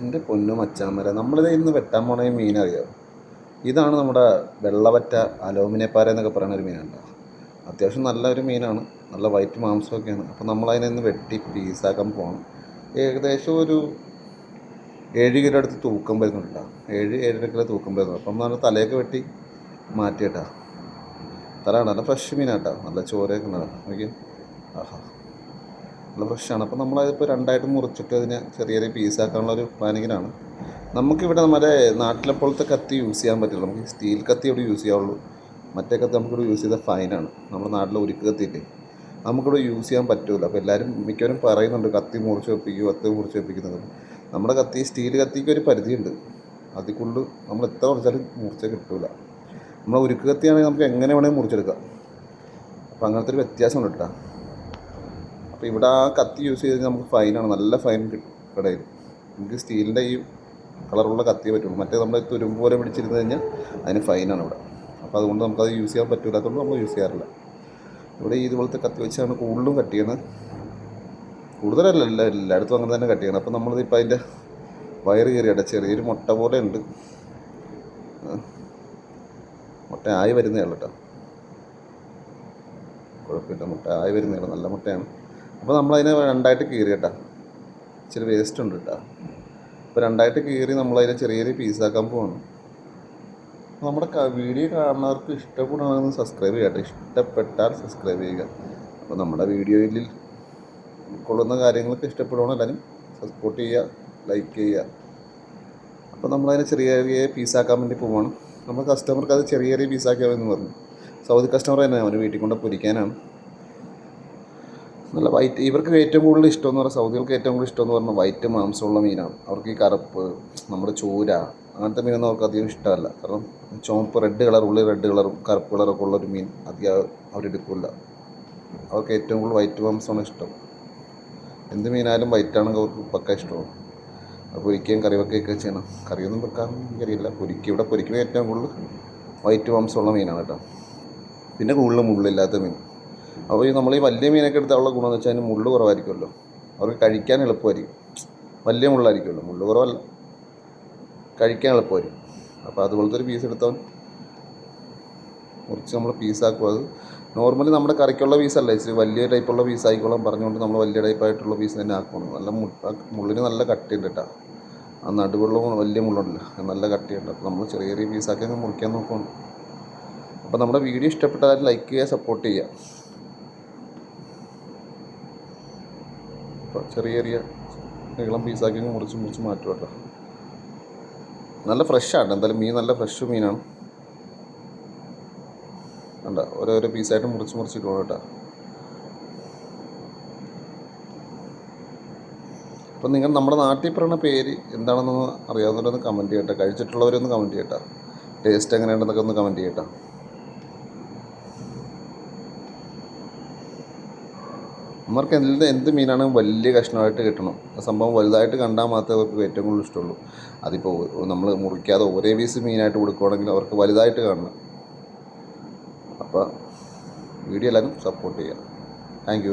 എന്റെ പൊന്നു മച്ചാമര നമ്മളിത് ഇന്ന് വെട്ടാൻ പോണ മീൻ അറിയാം? ഇതാണ് നമ്മുടെ വെള്ളവറ്റ അലോമിനെപ്പാര എന്നൊക്കെ പറയുന്ന ഒരു മീനാണ് അത്യാവശ്യം നല്ലൊരു മീനാണ് നല്ല വൈറ്റ് മാംസമൊക്കെയാണ്. അപ്പോൾ നമ്മളതിനെ ഇന്ന് വെട്ടി പീസാക്കാൻ പോകണം ഏകദേശം ഒരു ഏഴ് കിലോ അടുത്ത് തൂക്കം വരുന്നുണ്ട് ഏഴ് ഏഴര കിലോ തൂക്കം വരുന്നുണ്ട്. അപ്പം നമ്മൾ തലയൊക്കെ വെട്ടി മാറ്റിയിട്ടാ. തല നല്ല ഫ്രഷ് മീനാട്ടാ നല്ല ചോരയൊക്കെ ഉണ്ടാകും ഓക്കെ ആഹാ. നല്ല ഫ്രഷാണ് അപ്പോൾ നമ്മളതിപ്പോൾ രണ്ടായിട്ട് മുറിച്ചിട്ട് അതിനെ ചെറിയ ചെറിയ പീസാക്കാനുള്ള ഒരു പ്ലാനിങ്ങിനാണ് നമുക്കിവിടെ നമ്മുടെ നാട്ടിലെ പോലത്തെ കത്തി യൂസ് ചെയ്യാൻ പറ്റില്ല. നമുക്ക് സ്റ്റീൽ കത്തി ഇവിടെ യൂസ് ചെയ്യാവുള്ളൂ. മറ്റേ കത്തി നമുക്കിവിടെ യൂസ് ചെയ്ത ഫൈനാണ് നമ്മുടെ നാട്ടിലെ ഉരുക്ക് കത്തിയില്ലേ? നമുക്കിവിടെ യൂസ് ചെയ്യാൻ പറ്റില്ല അപ്പോൾ എല്ലാവരും മിക്കവരും പറയുന്നുണ്ട് കത്തി മുറിച്ച് വെപ്പിക്കും കത്തി മുറിച്ച് വെപ്പിക്കുന്നത്. നമ്മുടെ കത്തി സ്റ്റീൽ കത്തിക്ക് ഒരു പരിധിയുണ്ട്. കൂടുതൽ നമ്മൾ എത്ര മുറിച്ചാലും മുറിച്ചേ കിട്ടില്ല നമ്മൾ ഉരുക്ക് കത്തിയാണെങ്കിൽ നമുക്ക് എങ്ങനെ വേണമെങ്കിൽ മുറിച്ചെടുക്കാം. അപ്പോൾ അങ്ങനത്തെ ഒരു വ്യത്യാസമുണ്ട് കേട്ടോ അപ്പോൾ ഇവിടെ ആ കത്തി യൂസ് ചെയ്ത് നമുക്ക് ഫൈനാണ് നല്ല ഫൈൻ കിട്ടും കടയിൽ. നമുക്ക് സ്റ്റീലിന്റെ ഈ കളറുള്ള കത്തിയേ പറ്റുള്ളൂ. മറ്റേ നമ്മൾ തുരുമ്പ് പോലെ പിടിച്ചിരുന്ന് കഴിഞ്ഞാൽ അതിന് ഫൈനാണ് ഇവിടെ. അപ്പോൾ അതുകൊണ്ട് നമുക്കത് യൂസ് ചെയ്യാൻ പറ്റില്ലാത്തതുകൊണ്ട് നമ്മൾ യൂസ് ചെയ്യാറില്ല. ഇവിടെ ഇതുപോലത്തെ കത്തി വെച്ചാണ് കൂടുതലും കട്ട് ചെയ്യണത്. കൂടുതലല്ല എല്ലാ എല്ലായിടത്തും അങ്ങനെ തന്നെ കട്ട് ചെയ്യണം അപ്പോൾ നമ്മളിതിപ്പോൾ അതിന്റെ വയറ് കയറിയട ചെറിയൊരു മുട്ട പോലെ ഉണ്ട്. മുട്ട ആയി വരുന്നതാണ് കേട്ടോ കുഴപ്പമില്ല മുട്ട ആയി വരുന്നതാണ് നല്ല മുട്ടയാണ്. അപ്പോൾ നമ്മളതിനെ രണ്ടായിട്ട് കീറി കേട്ടോ. ഇച്ചിരി വേസ്റ്റ് ഉണ്ട് കേട്ടോ. അപ്പോൾ രണ്ടായിട്ട് കീറി നമ്മളതിനെ ചെറിയ ചെറിയ പീസാക്കാൻ പോവാണ്. നമ്മുടെ വീഡിയോ കാണുന്നവർക്ക് ഇഷ്ടപ്പെടുകയാണെന്ന് സബ്സ്ക്രൈബ് ചെയ്യട്ടെ. ഇഷ്ടപ്പെട്ടാൽ സബ്സ്ക്രൈബ് ചെയ്യുക. അപ്പോൾ നമ്മുടെ വീഡിയോയിൽ ഉൾക്കൊള്ളുന്ന കാര്യങ്ങളൊക്കെ ഇഷ്ടപ്പെടുകയാണ് എല്ലാവരും സപ്പോർട്ട് ചെയ്യുക ലൈക്ക് ചെയ്യുക. അപ്പോൾ നമ്മളതിനെ ചെറിയ ചെറിയ പീസാക്കാൻ വേണ്ടി പോവാണ്. നമ്മുടെ കസ്റ്റമർക്ക് അത് ചെറിയ ചെറിയ പീസാക്കാമെന്ന് പറഞ്ഞു. സൗദി കസ്റ്റമർ തന്നെ അവന് വീട്ടിൽ കൊണ്ട് പൊരിക്കാനാണ്. നല്ല വൈറ്റ് ഇവർക്ക് ഏറ്റവും കൂടുതൽ ഇഷ്ടം എന്ന് പറഞ്ഞാൽ സൗദികൾക്ക് ഏറ്റവും കൂടുതൽ ഇഷ്ടം എന്ന് പറഞ്ഞാൽ വൈറ്റ് മാംസമുള്ള മീനാണ്. അവർക്ക് ഈ കറുപ്പ് നമ്മുടെ ചൂര അങ്ങനത്തെ മീനൊന്നും അവർക്ക് അധികം ഇഷ്ടമല്ല. കാരണം ചുവപ്പ് റെഡ് കളർ ഉള്ളിൽ റെഡ് കളറും കറുപ്പ് കളറൊക്കെ ഉള്ളൊരു മീൻ അധികം അവരെടുക്കില്ല അവർക്ക് ഏറ്റവും കൂടുതൽ വൈറ്റ് മാംസമാണ് ഇഷ്ടം. എന്ത് മീനായാലും വൈറ്റാണെങ്കിൽ അവർക്ക് പക്ക ഇഷ്ടമാണ്. അപ്പോൾ പൊരിക്കുകയും കറി വെക്കുകയൊക്കെ ചെയ്യണം. കറിയൊന്നും വെക്കാൻ എനിക്കറിയില്ല പൊരിക്കുക ഇവിടെ പൊരിക്കുന്ന ഏറ്റവും കൂടുതൽ വൈറ്റ് മാംസമുള്ള മീനാണ് കേട്ടോ. പിന്നെ കൂടുതൽ മുള്ളില്ലാത്ത മീൻ. അപ്പോൾ ഈ നമ്മൾ ഈ വലിയ മീനൊക്കെ എടുത്താലുള്ള ഗുണമെന്ന് വെച്ചാൽ അതിന് മുള്ളു കുറവായിരിക്കുമല്ലോ. അവർക്ക് കഴിക്കാൻ എളുപ്പമായിരിക്കും. വലിയ മുള്ളായിരിക്കുമല്ലോ. മുള്ളു കുറവല്ല. കഴിക്കാൻ എളുപ്പമായിരിക്കും. അപ്പോൾ അതുപോലത്തെ ഒരു പീസ് എടുത്തവൻ മുറിച്ച് നമ്മൾ പീസാക്കും അത് നോർമലി നമ്മുടെ കറിക്കുള്ള പീസല്ല ഇച്ചിരി വലിയ ടൈപ്പുള്ള പീസ് ആയിക്കോളാം പറഞ്ഞുകൊണ്ട് നമ്മൾ വലിയ ടൈപ്പായിട്ടുള്ള പീസ് തന്നെ ആക്കണം നല്ല മുള്ളിന് നല്ല കട്ടിയുണ്ട് കേട്ടോ ആ നടുവുള്ള വലിയ മുള്ളുണ്ടല്ലോ. നല്ല കട്ടിയുണ്ട്. അപ്പോൾ നമ്മൾ ചെറിയ ചെറിയ പീസാക്കി അങ്ങ് മുറിക്കാൻ നോക്കുകയാണ് അപ്പോൾ നമ്മുടെ വീഡിയോ ഇഷ്ടപ്പെട്ടാൽ ലൈക്ക് ചെയ്യുക സപ്പോർട്ട് ചെയ്യുക. അപ്പോൾ ചെറിയ ചെറിയ നീളം പീസാക്കി മുറിച്ച് മുറിച്ച് മാറ്റും കേട്ടോ. നല്ല ഫ്രഷാണ് എന്തായാലും മീൻ നല്ല ഫ്രഷ് മീനാണ്. വേണ്ട ഓരോരോ പീസായിട്ട് മുറിച്ച് മുറിച്ചിട്ട് പോകണം കേട്ടോ. അപ്പം നിങ്ങൾ നമ്മുടെ നാട്ടിൽ പറയുന്ന പേര് എന്താണെന്നൊന്ന് അറിയാവുന്നവരൊന്ന് കമന്റ് ചെയ്യട്ടെ. കഴിച്ചിട്ടുള്ളവരൊന്ന് കമന്റ് ചെയ്യട്ടെ. ടേസ്റ്റ് എങ്ങനെയുണ്ടെന്നൊക്കെ ഒന്ന് കമന്റ് ചെയ്യട്ടെ. നമ്മൾക്ക് എന്ത് എന്ത് മീനാണ് വലിയ കഷ്ണമായിട്ട് കിട്ടണം. സംഭവം വലുതായിട്ട് കണ്ടാൽ മാത്രമേ അവർക്ക് ഏറ്റവും കൂടുതൽ ഇഷ്ടമുള്ളൂ. അതിപ്പോൾ നമ്മൾ മുറിക്കാതെ ഒരേ പീസ് മീനായിട്ട് കൊടുക്കുകയാണെങ്കിൽ അവർക്ക് വലുതായിട്ട് കാണണം. അപ്പോൾ വീഡിയോ എല്ലാവരും സപ്പോർട്ട് ചെയ്യുക. താങ്ക്